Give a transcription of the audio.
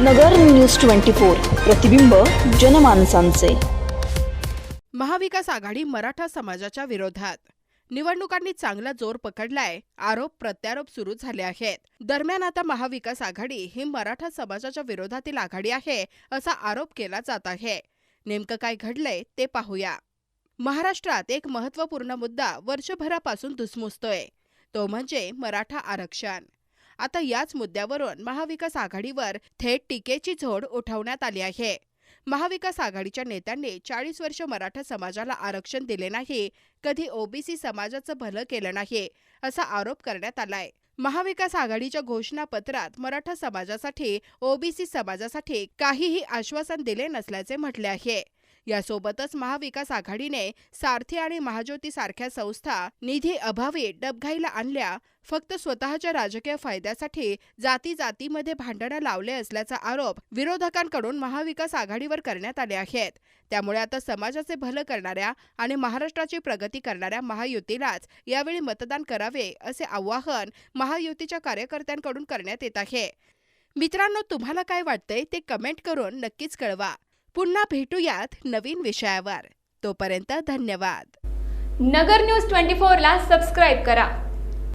नगर news twenty four प्रतिबिंब जनमानसांचे. महाविकास आघाडी मराठा समाजाच्या विरोधात. निवडणुकांनी चांगला जोर पकडलाय आरोप प्रत्यारोप सुरू झाले आहेत. दरम्यान आता महाविकास आघाडी ही मराठा समाजाच्या विरोधातील आघाडी आहे असा आरोप केला जात आहे. नेमकं काय घडलंय ते पाहूया. महाराष्ट्रात एक महत्त्वपूर्ण मुद्दा वर्षभरापासून धुसमुसतोय. तो म्हणजे मराठा आरक्षण. आता याच मुद्द्यावरून महाविकास आघाडीवर थेट टीकेची झोड उठवण्यात आली आहे. महाविकास आघाडीच्या नेत्यांनी चाळीस वर्ष मराठा समाजाला आरक्षण दिले नाही कधी ओबीसी समाजाचं भलं केलं नाही असा आरोप करण्यात आलाय. महाविकास आघाडीच्या घोषणापत्रात मराठा समाजासाठी ओबीसी समाजासाठी काहीही आश्वासन दिले नसल्याचे म्हटले आहे. यासोबतच महाविकास आघाडीने सारथी आणि महाज्योती सारख्या संस्था निधी अभावी डबघाईला आणल्या फक्त स्वतःच्या राजकीय फायद्यासाठी जाती जातीमध्ये भांडणं लावले असल्याचा आरोप विरोधकांकडून महाविकास आघाडीवर करण्यात आले आहेत. त्यामुळे आता समाजाचे भलं करणाऱ्या आणि महाराष्ट्राची प्रगती करणाऱ्या महायुतीलाच यावेळी मतदान करावे असे आवाहन महायुतीच्या कार्यकर्त्यांकडून करण्यात येत आहे. मित्रांनो तुम्हाला काय वाटतंय ते कमेंट करून नक्कीच कळवा. पुन्हा भेटूयात नवीन विषयावर. तोपर्यंत धन्यवाद. नगर न्यूज ट्वेंटी फोरला सबस्क्राईब करा.